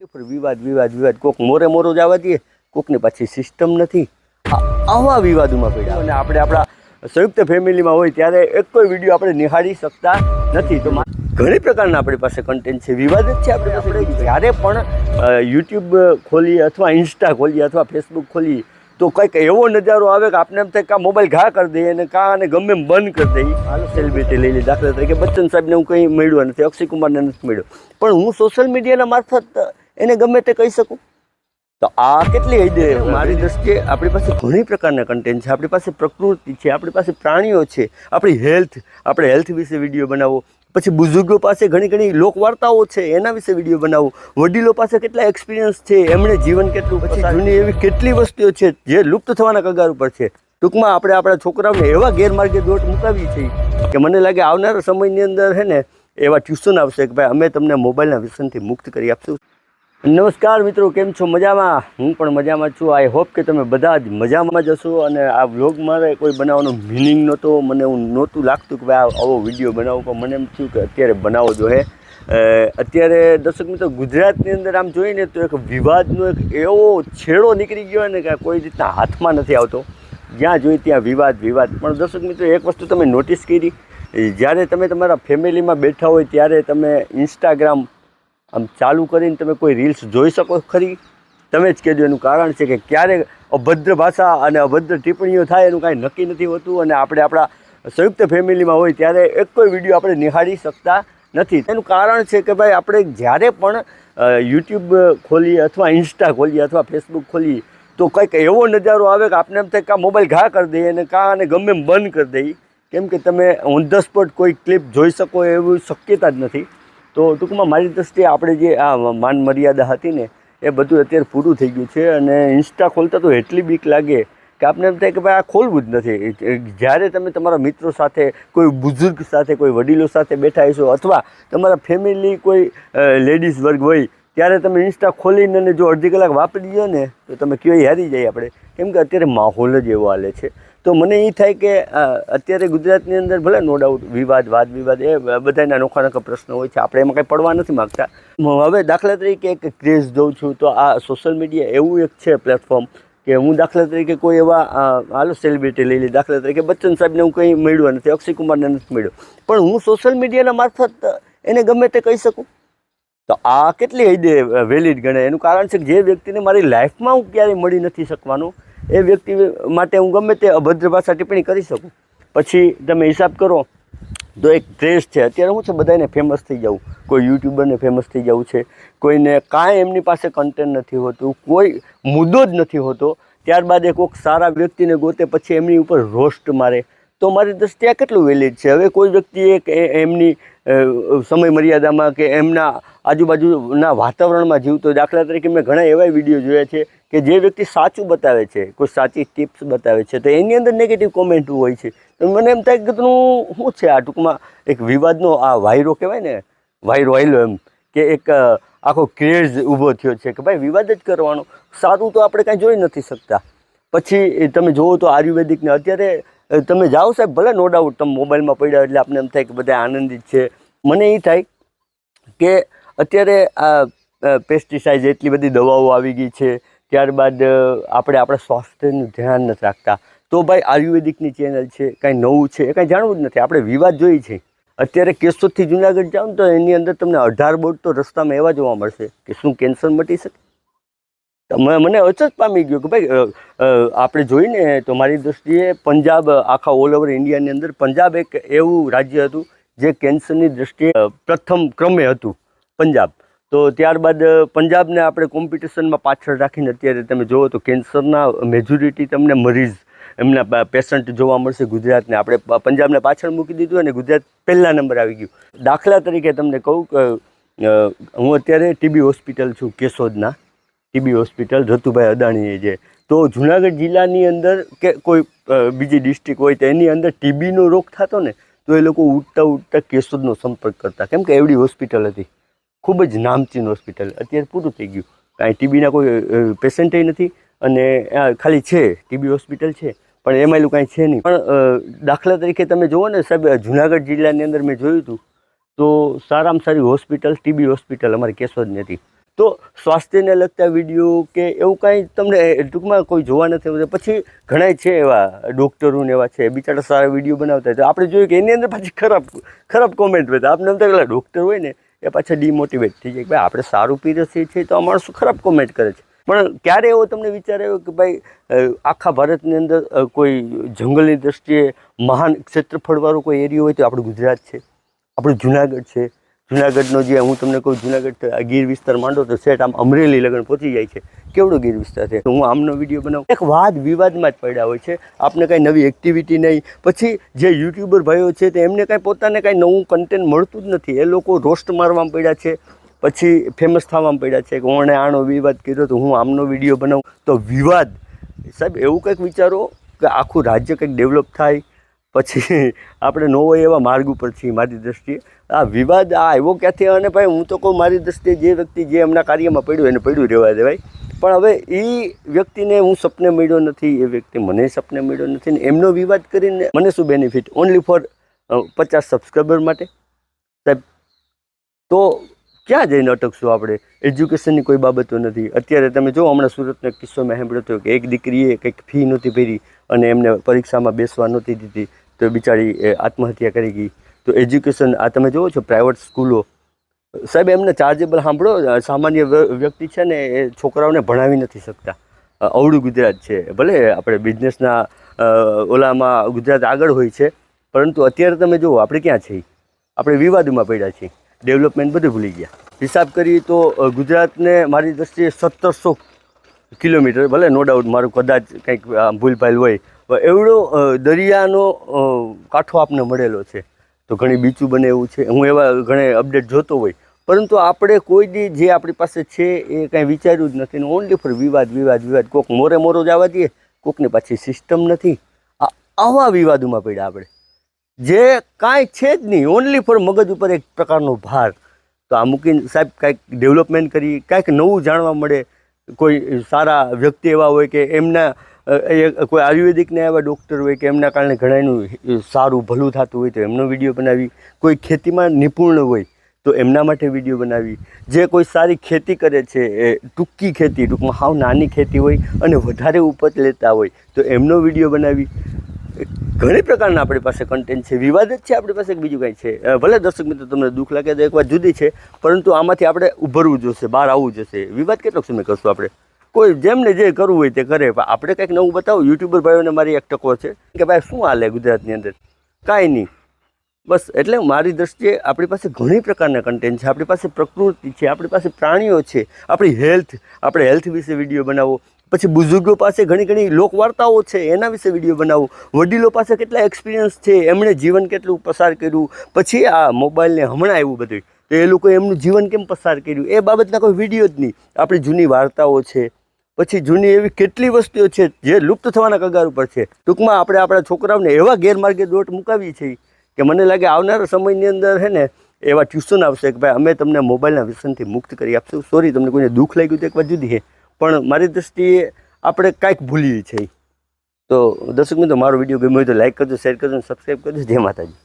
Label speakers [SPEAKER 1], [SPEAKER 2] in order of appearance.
[SPEAKER 1] વિવાદ વિવાદ વિવાદ. કોક મોરે મોરો જવા દઈએ, કોકની પાછી સિસ્ટમ નથી. આવા વિવાદોમાં પડ્યા. અને આપણે આપણા સંયુક્ત ફેમિલીમાં હોય ત્યારે એક કોઈ વીડિયો આપણે નિહાળી શકતા નથી. તો ઘણી પ્રકારના આપણી પાસે કન્ટેન્ટ છે. વિવાદ જ છે આપણે આપણે જ્યારે પણ યુટ્યુબ ખોલીએ અથવા ઇન્સ્ટા ખોલીએ અથવા ફેસબુક ખોલીએ, તો કંઈક એવો નજારો આવે કે આપણે એમ થાય કાં મોબાઈલ ઘા કરી દઈએ અને કાં અને ગમે એમ બંધ કરી દઈએ હાલ સેલિબ્રિટી લઈ લઈએ દાખલા તરીકે બચ્ચન સાહેબને હું કંઈ મળ્યો નથી. અક્ષય કુમારને નથી મળ્યો. પણ હું સોશિયલ મીડિયાના મારફત એને ગમે તે કહી શકું? તો આ કેટલી હૈદે મારી દ્રષ્ટિએ આપણી પાસે ઘણી પ્રકારના કન્ટેન્ટ છે. આપણી પાસે પ્રકૃતિ છે, આપણી પાસે પ્રાણીઓ છે, આપણી હેલ્થ આપણે હેલ્થ વિશે વીડિયો બનાવો. પછી બુઝુર્ગો પાસે ઘણી ઘણી લોકવાર્તાઓ છે, એના વિશે વીડિયો બનાવો. વડીલો પાસે કેટલા એક્સપિરિયન્સ છે, એમણે જીવન કેટલું પછી જૂની એવી કેટલી વસ્તુઓ છે જે લુપ્ત થવાના કગાર ઉપર છે? ટૂંકમાં આપણે આપણા છોકરાઓને એવા ગેરમાર્ગે દોટ મુકાવી છે કે મને લાગે આવનારા સમયની અંદર છે ને એવા ટ્યુશન આવશે કે ભાઈ અમે તમને મોબાઈલના વ્યસનથી મુક્ત કરી આપશું. નમસ્કાર મિત્રો, કેમ છો? મજામાં? હું પણ મજામાં છું. આઈ હોપ કે તમે બધા જ મજામાં જ હશો અને આ વ્લોગ મારે કોઈ બનાવવાનો મિનિંગ નહોતો. મને એવું નહોતું લાગતું કે ભાઈ આવો વીડિયો બનાવું, પણ મને એમ થયું કે અત્યારે બનાવવો જોઈએ અત્યારે દર્શક મિત્રો, ગુજરાતની અંદર આમ જોઈને તો એક વિવાદનો એક એવો છેડો નીકળી ગયો ને કે કોઈ રીતના હાથમાં નથી આવતો. જ્યાં જોઈએ ત્યાં વિવાદ વિવાદ. પણ દર્શક મિત્રો, એક વસ્તુ તમે નોટિસ કરી. જ્યારે તમે તમારા ફેમિલીમાં બેઠા હોય, ત્યારે તમે ઇન્સ્ટાગ્રામ આમ ચાલુ કરીને તમે કોઈ રીલ્સ જોઈ શકો ખરી? તમે જ કહેજો, એનું કારણ છે કે ક્યારે અભદ્ર ભાષા અને અભદ્ર ટિપ્પણીઓ થાય એનું કાંઈ નક્કી નથી હોતું અને આપણે આપણા સંયુક્ત ફેમિલીમાં હોય ત્યારે એક કોઈ વીડિયો આપણે નિહાળી શકતા નથી. એનું કારણ છે કે ભાઈ, આપણે જ્યારે પણ યુટ્યુબ ખોલીએ અથવા ઇન્સ્ટા ખોલીએ અથવા ફેસબુક ખોલીએ, તો કંઈક એવો નજારો આવે કે આપણે એમ થાય કે મોબાઈલ ઘા કરી દઈએ અને કાં અને ગમે એમ બંધ કરી દઈએ. કેમ કે તમે ઓન ધ સ્પોટ કોઈ ક્લિપ જોઈ શકો એવી શક્યતા જ નથી. તો ટૂંકમાં મારી દ્રષ્ટિએ આપણે જે આ માન મર્યાદા હતી ને, એ બધું અત્યારે પૂરું થઈ ગયું છે અને ઇન્સ્ટા ખોલતા તો એટલી બીક લાગે કે આપણે એમ થાય કે ભાઈ આ ખોલવું જ નથી. જ્યારે તમે તમારા મિત્રો સાથે, કોઈ બુઝુર્ગ સાથે, કોઈ વડીલો સાથે બેઠા હશો અથવા તમારા ફેમિલી કોઈ લેડીઝ વર્ગ હોય, ત્યારે તમે ઇન્સ્ટા ખોલીને અને જો અડધી કલાક વાપરી દો ને, તો તમે કયો હારી જાય આપણે. કેમ કે અત્યારે માહોલ જ એવો હાલે છે. તો મને એ થાય કે અત્યારે ગુજરાતની અંદર ભલે નો ડાઉટ વિવાદ, વાદ, વિવાદ, એ બધાના નોખા નોખા પ્રશ્નો હોય છે, આપણે એમાં કંઈ પડવા નથી માગતા. હવે દાખલા તરીકે એક ક્રેઝ જોઉં છું, તો આ સોશિયલ મીડિયા એવું એક છે પ્લેટફોર્મ કે હું દાખલા તરીકે કોઈ એવા હાલો સેલિબ્રિટી લઈ લઈ, દાખલા તરીકે બચ્ચન સાહેબને હું કંઈ મળ્યો નથી, અક્ષય કુમારને નથી મળ્યો. પણ હું સોશિયલ મીડિયાના મારફત એને ગમે તે કહી શકું. તો આ કેટલી હૈદે વેલિડ ગણાય? એનું કારણ છે કે જે વ્યક્તિને મારી લાઈફમાં હું ક્યારેય મળી નથી શકવાનો એ વ્યક્તિ માટે હું ગમે તે અભદ્ર ભાષા ટિપ્પણી કરી શકું. પછી તમે હિસાબ કરો, તો એક ક્રેઝ છે. અત્યારે શું છે બધાને ફેમસ થઈ જવું કોઈ યુટ્યુબરને ફેમસ થઈ જવું છે. કોઈને કાંઈ એમની પાસે કન્ટેન્ટ નથી હોતું, કોઈ મુદ્દો જ નથી હોતો. ત્યારબાદ એ કોઈક સારા વ્યક્તિને ગોતે, પછી એમની ઉપર રોસ્ટ મારે. તો મારી દ્રષ્ટિએ કેટલું વેલિડ છે? હવે કોઈ વ્યક્તિ એક એ- એમની સમય મર્યાદામાં કે એમના આજુબાજુના વાતાવરણમાં જીવતો દાખલા તરીકે મેં ઘણા એવા વીડિયો જોયા છે કે જે વ્યક્તિ સાચું બતાવે છે, કોઈ સાચી ટિપ્સ બતાવે છે, તો એની અંદર નેગેટિવ કોમેન્ટ હોય છે. તો મને એમ થાય કે તું શું છે આ ટૂંકમાં? એક વિવાદનો આ વાયરો કહેવાય ને, વાયરો આવેલો એમ, કે એક આખો ક્રેઝ ઊભો થયો છે કે ભાઈ વિવાદ જ કરવાનો. સારું તો આપણે કાંઈ જોઈ નથી શકતા. પછી તમે જુઓ તો આયુર્વેદિકને અત્યારે તમે જાઓ સાહેબ, ભલે નો ડાઉટ તમે મોબાઈલમાં પડ્યા એટલે આપણે એમ થાય કે બધા આનંદિત છે. મને એ થાય કે અત્યારે આ પેસ્ટિસાઇડ એટલી બધી દવાઓ આવી ગઈ છે, ત્યારબાદ આપણે આપણા સ્વાસ્થ્યનું ધ્યાન નથી રાખતા. તો ભાઈ આયુર્વેદિકની ચેનલ છે, કાંઈ નવું છે, એ કાંઈ જાણવું જ નથી. આપણે વિવાદ જોઈએ છે. અત્યારે કેશોદથી જુનાગઢ જાઓ તો એની અંદર તમને અઢાર બોર્ડ તો રસ્તામાં એવા જોવા મળશે કે શું કેન્સર મટી શકે. મને અચત પામી ગયો કે ભાઈ આપણે જોઈને તો મારી દૃષ્ટિએ પંજાબ આખા ઓલ ઓવર ઇન્ડિયાની અંદર પંજાબ એક એવું રાજ્ય હતું જે કેન્સરની દૃષ્ટિએ પ્રથમ ક્રમે હતું પંજાબ. તો ત્યારબાદ પંજાબને આપણે કોમ્પિટિશનમાં પાછળ રાખીને અત્યારે તમે જુઓ તો કેન્સરના મેજોરિટી તમને મરીઝ, એમના પેશન્ટ જોવા મળશે ગુજરાતને. આપણે પંજાબને પાછળ મૂકી દીધું અને ગુજરાત પહેલા નંબર આવી ગયું. દાખલા તરીકે તમને કહું કે હું અત્યારે ટીબી હોસ્પિટલ છું કેશોદના. ટીબી હોસ્પિટલ, રતુભાઈ અદાણીએ જે. તો જુનાગઢ જિલ્લાની અંદર કે કોઈ બીજી ડિસ્ટ્રિક્ટ હોય તો એની અંદર ટીબીનો રોગ થતો ને તો એ લોકો ઉઠતા ઉઠતા કેશોદનો સંપર્ક કરતા. કેમ કે એવડી હોસ્પિટલ હતી. ખૂબ જ નામચીન હોસ્પિટલ. અત્યારે પૂરું થઈ ગયું. કાંઈ ટીબીના કોઈ પેશન્ટે નથી અને ખાલી છે. ટીબી હોસ્પિટલ છે. પણ એમાં એટલું કાંઈ છે નહીં. પણ દાખલા તરીકે તમે જુઓ ને સાહેબ જુનાગઢ જિલ્લાની અંદર મેં જોયું હતું, તો સારામાં સારી હોસ્પિટલ, ટીબી હોસ્પિટલ અમારી કેશોદની હતી. તો સ્વાસ્થ્યને લગતા વીડિયો કે એવું કાંઈ તમને ટૂંકમાં કોઈ જોવા નથી પછી ઘણા છે એવા ડૉક્ટરોને એવા છે, બિચારા સારા વીડિયો બનાવતા તો આપણે જોયું કે એની અંદર પાછી ખરાબ ખરાબ કોમેન્ટ હોય તો આપણે એમ થાય કે ડૉક્ટર હોય ને, એ પાછા ડિમોટિવેટ થઈ જાય કે ભાઈ, આપણે સારું પીરસીએ છીએ તો માણસો ખરાબ કોમેન્ટ કરે છે. પણ ક્યારે એવો તમને વિચાર આવ્યો કે ભાઈ આખા ભારતની અંદર કોઈ જંગલની દ્રષ્ટિએ મહાન ક્ષેત્રફળવાળો કોઈ એરિયો હોય તો આપણું ગુજરાત છે, આપણું જુનાગઢ છે જુનાગઢનો જે, હું તમને કહું, જુનાગઢ ગીર વિસ્તાર માંડો તો સેટ આમ અમરેલી લગન પહોંચી જાય છે. કેવડો ગીર વિસ્તાર છે? હું આમનો વીડિયો બનાવું. એક વાદ વિવાદમાં જ પડ્યા હોય છે. આપને કાંઈ નવી એક્ટિવિટી નહીં. પછી જે યુટ્યુબર ભાઈઓ છે તે એમને કાંઈ પોતાને કાંઈ નવું કન્ટેન્ટ મળતું જ નથી. એ લોકો રોસ્ટ મારવામાં પડ્યા છે. પછી ફેમસ થવામાં પડ્યા છે કે ઓણે આનો વિવાદ કર્યો તો હું આમનો વીડિયો બનાવું. તો વિવાદ. સાહેબ, એવું કંઈક વિચારો કે આખું રાજ્ય કંઈક ડેવલપ થાય. પછી આપણે ન હોય એવા માર્ગ ઉપર છીએ મારી દ્રષ્ટિએ. આ વિવાદ આ આવ્યો ક્યાંથી? અને ભાઈ, હું તો કહું, મારી દ્રષ્ટિએ જે વ્યક્તિ જે એમના કાર્યમાં પડ્યું એને પડ્યું રહેવા દેવાય પણ હવે એ વ્યક્તિને હું સપને મળ્યો નથી, એ વ્યક્તિ મને સપને મળ્યો નથી ને એમનો વિવાદ કરીને મને શું બેનિફિટ ઓનલી ફોર પચાસ સબસ્ક્રાઈબર માટે? સાહેબ, તો ક્યાં જઈને અટકશું આપણે? એજ્યુકેશનની કોઈ બાબતો નથી. અત્યારે તમે જો હમણાં સુરતનો કિસ્સો મેં સાંભળ્યો હતો કે એક દીકરીએ કંઈક ફી નહોતી ભરી અને એમને પરીક્ષામાં બેસવા નહોતી દીધી. તો બિચારી એ આત્મહત્યા કરી ગઈ. તો એજ્યુકેશન આ તમે જુઓ છો પ્રાઇવેટ સ્કૂલો સાહેબ, એમને ચાર્જેબલ સાંભળો, સામાન્ય વ્ય- વ્યક્તિ છે ને, એ છોકરાઓને ભણાવી નથી શકતા. અવળું ગુજરાત છે. ભલે આપણે બિઝનેસના ઓલામાં ગુજરાત આગળ હોય છે, પરંતુ અત્યારે તમે જુઓ આપણે ક્યાં છીએ? આપણે વિવાદમાં પડ્યા છીએ. ડેવલપમેન્ટ બધું ભૂલી ગયા. હિસાબ કરીએ તો ગુજરાતને મારી દ્રષ્ટિએ સત્તરસો કિલોમીટર, ભલે નો ડાઉટ મારું કદાચ કંઈક ભૂલ ભૂલભાલ હોય એવડો દરિયાનો કાંઠો આપને મળેલો છે. તો ઘણી બીચું બને એવું છે. હું એવા ઘણે અપડેટ જોતો હોય. પરંતુ આપણે કોઈ દી જે આપણી પાસે છે એ કાંઈ વિચાર્યું જ નથી ઓનલી ફોર વિવાદ વિવાદ વિવાદ. કોક મોરે મોરો જ આવવા દઈએ, કોકની પાછી સિસ્ટમ નથી. આવા વિવાદોમાં પડ્યા આપણે. જે કાંઈ છે જ નહીં ઓનલી ફોર મગજ ઉપર એક પ્રકારનો ભાર. તો આ મૂકીને સાહેબ કાંઈક ડેવલપમેન્ટ કરી, કાંઈક નવું જાણવા મળે. કોઈ સારા વ્યક્તિ એવા હોય કે એમના એ કોઈ આયુર્વેદિકના એવા ડૉક્ટર હોય કે એમના કારણે ઘણાનું સારું ભલું થતું હોય તો એમનો વીડિયો બનાવી. કોઈ ખેતીમાં નિપુણ હોય તો એમના માટે વીડિયો બનાવી. જે કોઈ સારી ખેતી કરે છે, એ ટૂંકી ખેતી, ટૂંકમાં હાવ નાની ખેતી હોય અને વધારે ઉપજ લેતા હોય તો એમનો વીડિયો બનાવી. ઘણી પ્રકારના આપણી પાસે કન્ટેન્ટ છે, વિવાદ જ છે આપણી પાસે બીજું કાંઈ છે. ભલે દર્શક મિત્રો તમને દુઃખ લાગે તો એક વાત જુદી છે, પરંતુ આમાંથી આપણે ઉભરવું જોશે, બહાર આવવું જોશે. વિવાદ કેટલોક સમય કરશું આપણે? કોઈ જેમને જે કરવું હોય તે કરે. પણ આપણે કંઈક નવું બતાવો. યુટ્યુબર ભાઈઓને મારી એક ટકો છે કે ભાઈ, શું હાલે ગુજરાતની અંદર? કાંઈ નહીં. બસ એટલે મારી દ્રષ્ટિએ આપણી પાસે ઘણી પ્રકારના કન્ટેન્ટ છે. આપણી પાસે પ્રકૃતિ છે, આપણી પાસે પ્રાણીઓ છે, આપણી હેલ્થ આપણે હેલ્થ વિશે વીડિયો બનાવો. પછી બુઝુર્ગો પાસે ઘણી ઘણી લોકવાર્તાઓ છે, એના વિશે વીડિયો બનાવો. વડીલો પાસે કેટલા એક્સપિરિયન્સ છે, એમણે જીવન કેટલું પસાર કર્યું? પછી આ મોબાઈલને હમણાં આવ્યું બધું તો એ લોકોએ એમનું જીવન કેમ પસાર કર્યું? એ બાબતના કોઈ વીડિયો જ નહીં. આપણી જૂની વાર્તાઓ છે. પછી જૂની એવી કેટલી વસ્તુઓ છે જે લુપ્ત થવાના કગાર ઉપર છે. ટૂંકમાં આપણે આપણા છોકરાઓને એવા ગેરમાર્ગે દોટ મુકાવીએ છીએ કે મને લાગે આવનારા સમયની અંદર છે ને એવા ટ્યુશન આવશે કે ભાઈ અમે તમને મોબાઈલના વ્યસનથી મુક્ત કરી આપશું. સોરી તમને કોઈને દુઃખ લાગ્યું તો એક વાત જુદી છે પણ મારી દૃષ્ટિએ આપણે કાંઈક ભૂલીએ છીએ. તો દર્શક મિત્રો, મારો વીડિયો ગમ્યો હોય તો લાઈક કરજો શેર કરજો અને સબસ્ક્રાઈબ કરજો. જય માતાજી.